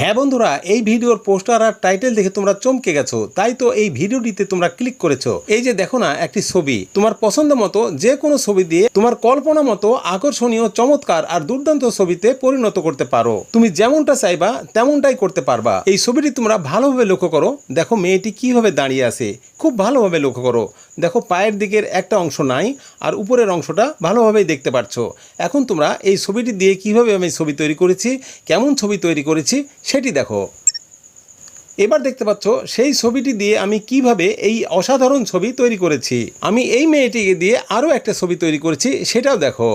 হ্যাঁ বন্ধুরা, এই ভিডিওর পোস্টার আর টাইটেল দেখে তোমরা চমকে গেছো, তাই তো এই ভিডিওটিতে তোমরা ক্লিক করেছ। এই যে দেখো না, একটি ছবি। তোমার পছন্দ মতো যে কোনো ছবি দিয়ে তোমার কল্পনা মতো আকর্ষণীয়, চমৎকার আর দুর্দান্ত ছবিতে পরিণত করতে পারো। তুমি যেমনটা চাইবা, তেমনটাই করতে পারবা। এই ছবিটি তোমরা ভালোভাবে লক্ষ্য করো। দেখো, মেয়েটি কীভাবে দাঁড়িয়ে আছে। খুব ভালোভাবে লক্ষ্য করো। দেখো, পায়ের দিকের একটা অংশ নাই আর উপরের অংশটা ভালোভাবেই দেখতে পাচ্ছ এখন তোমরা এই ছবিটি দিয়ে কীভাবে আমি ছবি তৈরি করেছি, কেমন ছবি তৈরি করেছি সেটি দেখো। এবার দেখতে পাচ্ছ, সেই ছবিটি দিয়ে আমি কীভাবে এই অসাধারণ ছবি তৈরি করেছি। আমি এই মেয়েটিকে দিয়ে আরও একটা ছবি তৈরি করেছি, সেটাও দেখো।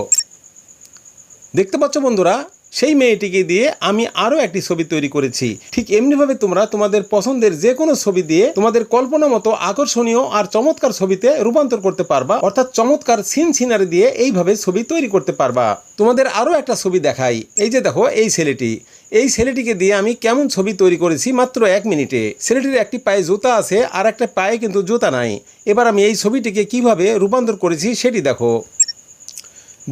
দেখতে পাচ্ছ বন্ধুরা সেই মেয়েটিকে দিয়ে আমি আরও একটি ছবি তৈরি করেছি। ঠিক এমনিভাবে তোমরা তোমাদের পছন্দের যে কোনো ছবি দিয়ে তোমাদের কল্পনা মতো আকর্ষণীয় আর চমৎকার ছবিতে রূপান্তর করতে পারবা, অর্থাৎ চমৎকার সিন সিনারি দিয়ে এইভাবে ছবি তৈরি করতে পারবা। তোমাদের আরও একটা ছবি দেখাই। এই যে দেখো, এই ছেলেটি। এই ছেলেটিকে দিয়ে আমি কেমন ছবি তৈরি করেছি মাত্র এক মিনিটে। ছেলেটির একটি পায়ে জুতা আছে, আর একটা পায়ে কিন্তু জুতা নাই। এবার আমি এই ছবিটিকে কীভাবে রূপান্তর করেছি সেটি দেখো।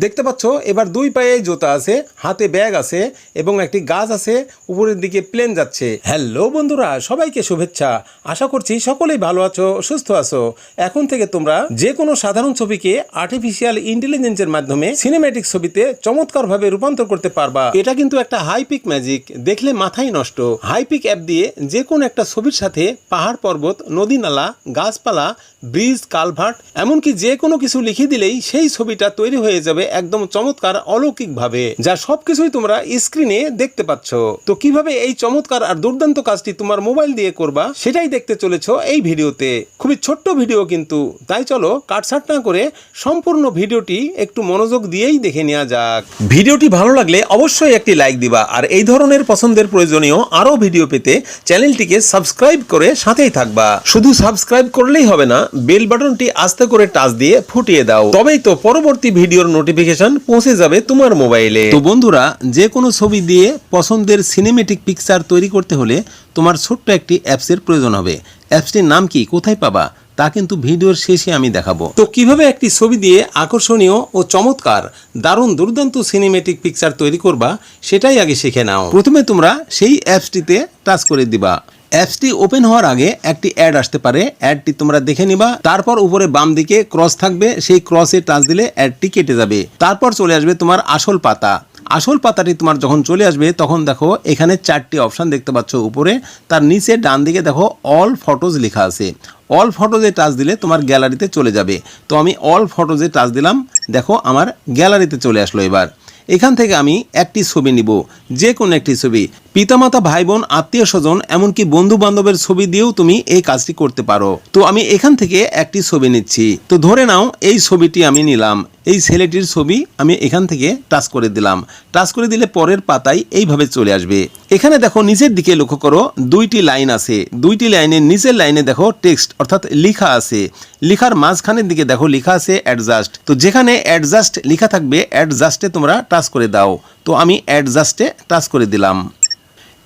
দেখতে পাচ্ছ, এবার দুই পায়ে জুতা আছে, হাতে ব্যাগ আছে এবং একটি গাছ আছে, উপরের দিকে প্লেন যাচ্ছে। হ্যালো বন্ধুরা, সবাইকে শুভেচ্ছা। আশা করছি সকলেই ভালো আছো, সুস্থ আছো। এখন থেকে তোমরা যে কোনো সাধারণ ছবিকে আর্টিফিশিয়াল ইন্টেলিজেন্সের মাধ্যমে সিনেম্যাটিক ছবিতে চমৎকারভাবে রূপান্তর করতে পারবা। এটা কিন্তু একটা হাইপিক ম্যাজিক দেখলে মাথাই নষ্ট। হাইপিক অ্যাপ দিয়ে যে কোনো একটা ছবির সাথে পাহাড় পর্বত, নদী নালা, গাছপালা ব্রিজ কালভার্ট এমনকি যে কোনো কিছু লিখে দিলেই সেই ছবিটা তৈরি হয়ে যাবে একদম চমৎকার অলৌকিকভাবে, যা সবকিছুই তোমরা স্ক্রিনে দেখতে পাচ্ছ। তো কীভাবে এই চমৎকার আর দুর্দান্ত কাজটি তোমার মোবাইল দিয়ে করবা, সেটাই দেখতে চলেছ এই ভিডিওতে। খুবই ছোট্ট ভিডিও কিন্তু। তাই চলো কাটছাট না করে সম্পূর্ণ ভিডিওটি একটু মনোযোগ দিয়েই দেখে নেওয়া যাক। ভিডিওটি ভালো লাগলে অবশ্যই একটি লাইক দিবা, আর এই ধরনের পছন্দের প্রয়োজনীয় আরও ভিডিও পেতে চ্যানেলটিকে সাবস্ক্রাইব করে সাথেই থাকবা। শুধু সাবস্ক্রাইব করলেই হবে না, বেল বাটনটি আস্তে করে টাচ দিয়ে ফুটিয়ে দাও। তবেই তো পরবর্তী ভিডিওর নোটিফিকেশন পৌঁছে যাবে তোমার মোবাইলে। তো বন্ধুরা যে কোনো ছবি দিয়ে পছন্দের সিনেমেটিক পিকচার তৈরি করতে হলে তোমার ছোট্ট একটি অ্যাপসের প্রয়োজন হবে। অ্যাপসটির নাম কি, কোথায় পাবা, তা কিন্তু ভিডিওর শেষে আমি দেখাবো। তো কীভাবে একটি ছবি দিয়ে আকর্ষণীয় ও চমৎকার, দারুণ, দুর্দান্ত সিনেমেটিক পিকচার তৈরি করবা, সেটাই আগে শিখে নাও। প্রথমে তোমরা সেই অ্যাপসটিতে টাচ করে দিবা। অ্যাপসটি ওপেন হওয়ার আগে একটি অ্যাড আসতে পারে। অ্যাডটি তোমরা দেখে নিবা। তারপর উপরে বাম দিকে ক্রস থাকবে। সেই ক্রসে টাচ দিলে অ্যাডটি কেটে যাবে। তারপর চলে আসবে তোমার আসল পাতা। আসল পাতাটি তোমার যখন চলে আসবে, তখন দেখো এখানে চারটি অপশান দেখতে পাচ্ছ উপরে। তার নিচে ডান দিকে দেখো অল ফটোজ লেখা আছে। অল ফটোজে টাচ দিলে তোমার গ্যালারিতে চলে যাবে। তো আমি অল ফটোজে টাচ দিলাম। দেখো আমার গ্যালারিতে চলে আসলো এবার। এখান থেকে আমি একটি ছবি নিব। যে কোনো একটি ছবি। পিতামাতা ভাই বোন আত্মীয় স্বজন এমনকি বন্ধু বান্ধবের ছবি দিয়েও তুমি এই কাজটি করতে পারো। তো আমি এখান থেকে একটি ছবি নিচ্ছি। তো ধরে নাও, এই ছবিটি আমি নিলাম। এই ছেলেটির ছবি আমি এখান থেকে টাচ করে দিলাম। টাচ করে দিলে পরের পাতায় এইভাবে চলে আসবে। এখানে দেখো, নিচের দিকে লক্ষ্য করো, দুইটি লাইন আছে। দুইটি লাইনের নিচের লাইনে দেখো, টেক্সট অর্থাৎ লেখা আছে। লেখার মাঝখানের দিকে দেখো, লেখা আছে অ্যাডজাস্ট। তো যেখানে অ্যাডজাস্ট লেখা থাকবে, অ্যাডজাস্টে তোমরা টাচ করে দাও। তো আমি অ্যাডজাস্টে টাচ করে দিলাম।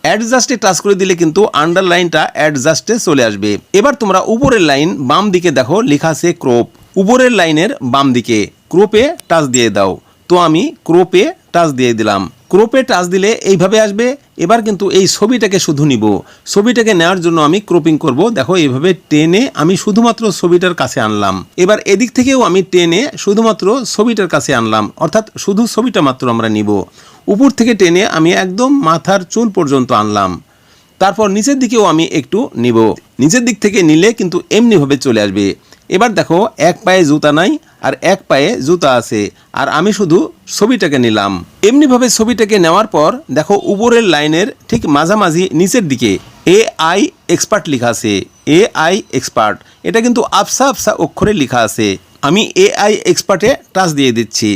অ্যাডজাস্টে টাচ করে দিলে কিন্তু আন্ডারলাইনটা অ্যাডজাস্টে চলে আসবে। এবার তোমরা উপরের লাইন বাম দিকে দেখো, লেখা আছে ক্রোপ। উপরের লাইনের বাম দিকে, ক্রোপে টাচ দিয়ে দাও। তো আমি ক্রোপে টাচ দিয়ে দিলাম। ক্রোপে টাচ দিলে এইভাবে আসবে। এবার কিন্তু এই ছবিটাকে শুধু নিব। ছবিটাকে নেওয়ার জন্য আমি ক্রপিং করব। দেখো, এইভাবে টেনে আমি শুধুমাত্র ছবিটার কাছে আনলাম। এবার এদিক থেকেও আমি টেনে শুধুমাত্র ছবিটার কাছে আনলাম। অর্থাৎ শুধু ছবিটা মাত্র আমরা নিব। উপর থেকে টেনে আমি একদম মাথার চুল পর্যন্ত আনলাম। তারপর নিচের দিকেও আমি একটু নিব। নিচের দিক থেকে নিলে কিন্তু এমনিভাবে চলে আসবে। এবার দেখো, এক পায়ে জুতা নাই আর এক পায়ে জুতা আছে। আর আমি শুধু ছবিটাকে নিলাম। এমনিভাবে ছবিটাকে নেওয়ার পর দেখো, উপরের লাইনের ঠিক মাঝামাঝি নিচের দিকে এ আই এক্সপার্ট লেখা আছে। A I expert. এটা কিন্তু আফসা আফসা অক্ষরে লেখা আছে। আমি এ আই এক্সপার্টে টাচ দিয়ে দিচ্ছি।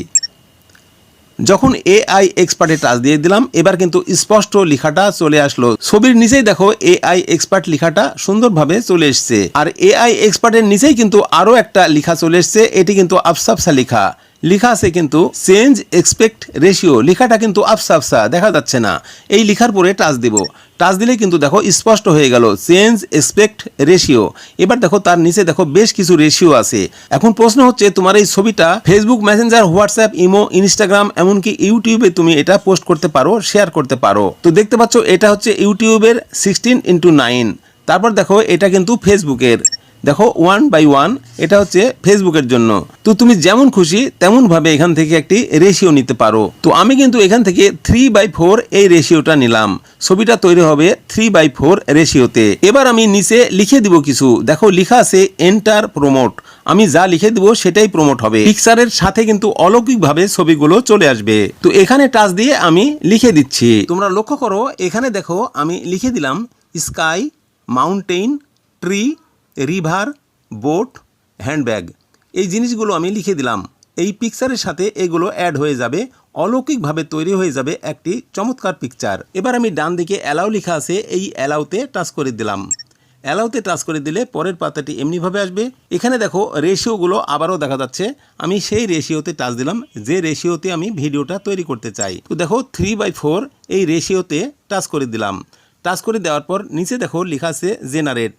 যখন এ আই এক্সপার্টে টাচ দিয়ে দিলাম, এবার কিন্তু স্পষ্ট লেখাটা চলে আসলো। ছবির নিচেই দেখো এ আই এক্সপার্ট লেখাটা সুন্দরভাবে চলে এসছে। আর এ এআই এক্সপার্টের নিচেই কিন্তু আরও একটা লেখা চলে এসছে, এটি কিন্তু আফসাফসা লেখা। লেখা আছে কিন্তু চেঞ্জ এক্সপেক্ট রেশিও লেখাটা কিন্তু আফসা আফসা দেখা যাচ্ছে না। এই লেখার পরে টাচ দিব। টাচ দিলে কিন্তু দেখো স্পষ্ট হয়ে গেল চেঞ্জ এক্সপেক্ট রেশিও এবার দেখো তার নিচে দেখো বেশ কিছু রেশিও আছে। এখন প্রশ্ন হচ্ছে, তোমার এই ছবিটা Facebook Messenger WhatsApp imo Instagram এমনকি ইউটিউবে তুমি এটা পোস্ট করতে পারো শেয়ার করতে পারো। তো দেখতে পাচ্ছ, এটা হচ্ছে ইউটিউবের সিক্সটিন ইন্টু নাইন তারপর দেখো, এটা কিন্তু ফেসবুকের দেখো ওয়ান বাই ওয়ান এটা হচ্ছে ফেসবুকের জন্য। তো তুমি যেমন খুশি তেমন ভাবে এখান থেকে একটি রেশিও নিতে পারো। তো আমি কিন্তু এখান থেকে থ্রি বাই ফোর এই রেশিওটা নিলাম। ছবিটা তৈরি হবে থ্রি বাই ফোর রেশিওতে এবার আমি নিচে লিখে দিব কিছু। দেখো, লিখা আছে এন্টার প্রমোট আমি যা লিখে দিব সেটাই প্রমোট হবে। পিকচারের সাথে কিন্তু অলৌকিকভাবে ছবিগুলো চলে আসবে। তো এখানে টাচ দিয়ে আমি লিখে দিচ্ছি। তোমরা লক্ষ্য করো, এখানে দেখো, আমি লিখে দিলাম sky mountain tree river, boat, handbag. এই জিনিসগুলো আমি লিখে দিলাম। এই পিকচারের সাথে এগুলো অ্যাড হয়ে যাবে। অলৌকিকভাবে তৈরি হয়ে যাবে একটি চমৎকার পিকচার এবার আমি ডান দিকে অ্যালাউ লেখা আছে, এই অ্যালাউতে টাচ করে দিলাম। অ্যালাউতে টাচ করে দিলে পরের পাতাটি এমনিভাবে আসবে। এখানে দেখো রেশিওগুলো আবারও দেখা যাচ্ছে। আমি সেই রেশিওতে টাচ দিলাম, যে রেশিওতে আমি ভিডিওটা তৈরি করতে চাই। তো দেখো থ্রি বাই ফোর এই রেশিওতে টাচ করে দিলাম। টাচ করে দেওয়ার পর নিচে দেখো লেখা আছে জেনারেট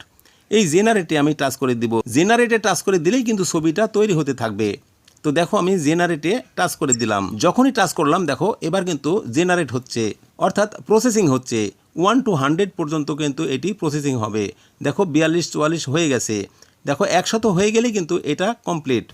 এই জেনারেটে আমি টাচ করে দিব। জেনারেটে টাচ করে দিলেই কিন্তু ছবিটা তৈরি হতে থাকবে। তো দেখো আমি জেনারেটে টাচ করে দিলাম। যখনই টাচ করলাম, দেখো, এবার কিন্তু জেনারেট হচ্ছে। অর্থাৎ প্রসেসিং হচ্ছে। ওয়ান টু হান্ড্রেড পর্যন্ত কিন্তু এটি প্রসেসিং হবে। দেখো, বিয়াল্লিশ চুয়াল্লিশ হয়ে গেছে। দেখো, একশত হয়ে গেলে কিন্তু এটা কমপ্লিট।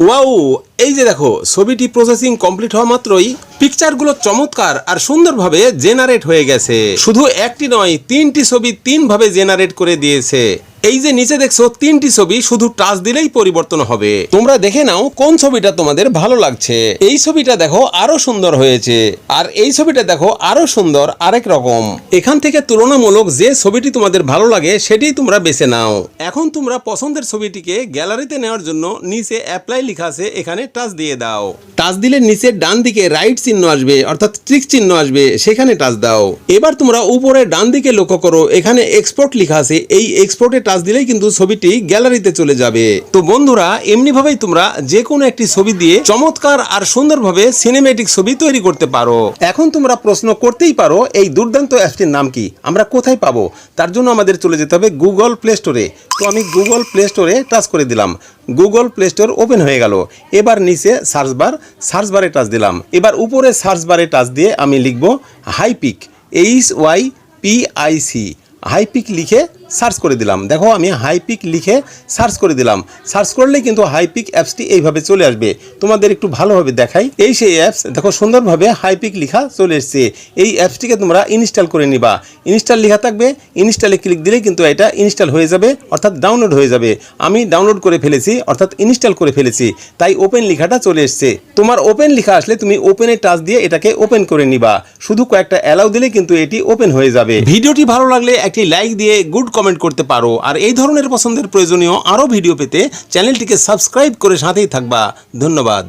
ওয়াও, এই যে দেখো, ছবিটি প্রসেসিং কমপ্লিট হওয়া মাত্রই পিকচারগুলো চমৎকার আর সুন্দরভাবে জেনারেট হয়ে গেছে। শুধু একটি নয়, তিনটি ছবি তিনভাবে জেনারেট করে দিয়েছে। এই যে নিচে দেখছ, তিনটি ছবি শুধু টাচ দিলেই পরিবর্তন হবে। তোমরা দেখে নাও কোন ছবিটা তোমাদের ভালো লাগছে। এই ছবিটা দেখো আরও সুন্দর হয়েছে, আর এই ছবিটা দেখো আরও সুন্দর আরেক রকম। এখান থেকে তুলনামূলক যে ছবিটি তোমাদের ভালো লাগে, সেটি তোমরা বেছে নাও। এখন তোমরা পছন্দের ছবিটিকে গ্যালারিতে নেওয়ার জন্য নিচে অ্যাপ্লাই লেখা আছে, এখানে টাচ দিয়ে দাও। টাচ দিলে নিচে ডান দিকে রাইট চিহ্ন আসবে, অর্থাৎ ট্রিক চিহ্ন আসবে, সেখানে টাচ দাও। এবার তোমরা উপরে ডান দিকে লক্ষ্য করো, এখানে এক্সপোর্ট লেখা আছে, এই এক্সপোর্টে টাচ দিলেই কিন্তু ছবিটি গ্যালারিতে চলে যাবে। তো বন্ধুরা এমনি ভাবেই তোমরা যে কোনো একটি ছবি দিয়ে চমৎকার আর সুন্দরভাবে সিনেমেটিক ছবি তৈরি করতে পারো। এখন তোমরা প্রশ্ন করতেই পারো, এই দুর্দান্ত অ্যাপটির নাম কি? আমরা কোথায় পাবো? তার জন্য আমাদের চলে যেতে হবে গুগল প্লে স্টোরে তো আমি গুগল প্লে স্টোরে টাচ করে দিলাম। গুগল প্লে স্টোর ওপেন হয়ে গেল। এবার নিচে সার্চ বার সার্চ বারে টাচ দিলাম। এবার উপরে সার্চ বারে টাচ দিয়ে আমি লিখব Hypic H Y P I C Hypic লিখে সার্চ করে দিলাম। দেখো, আমি হাইপিক লিখে সার্চ করে দিলাম। সার্চ করলে কিন্তু হাইপিক অ্যাপসটি এইভাবে চলে আসবে। তোমাদের একটু ভালোভাবে দেখাই। এই সেই অ্যাপস, দেখো, সুন্দরভাবে হাইপিক লিখা চলে এসছে। এই অ্যাপসটিকে তোমরা ইনস্টল করে নিবা। ইনস্টল লেখা থাকবে। ইনস্টলে ক্লিক দিলে কিন্তু এটা ইনস্টল হয়ে যাবে, অর্থাৎ ডাউনলোড হয়ে যাবে। আমি ডাউনলোড করে ফেলেছি, অর্থাৎ ইনস্টল করে ফেলেছি। তাই ওপেন লেখাটা চলে এসছে। তোমার ওপেন লেখা আসলে তুমি ওপেনে টাচ দিয়ে এটাকে ওপেন করে নিবা। শুধু কয়েকটা অ্যালাউ দিলে কিন্তু এটি ওপেন হয়ে যাবে। ভিডিওটি ভালো লাগলে একটি লাইক দিয়ে গুড কমেন্ট করতে পারো। আর এই ধরনের পছন্দের প্রয়োজনীয় আরও ভিডিও পেতে চ্যানেলটিকে সাবস্ক্রাইব করে সাথেই থাকবা। ধন্যবাদ।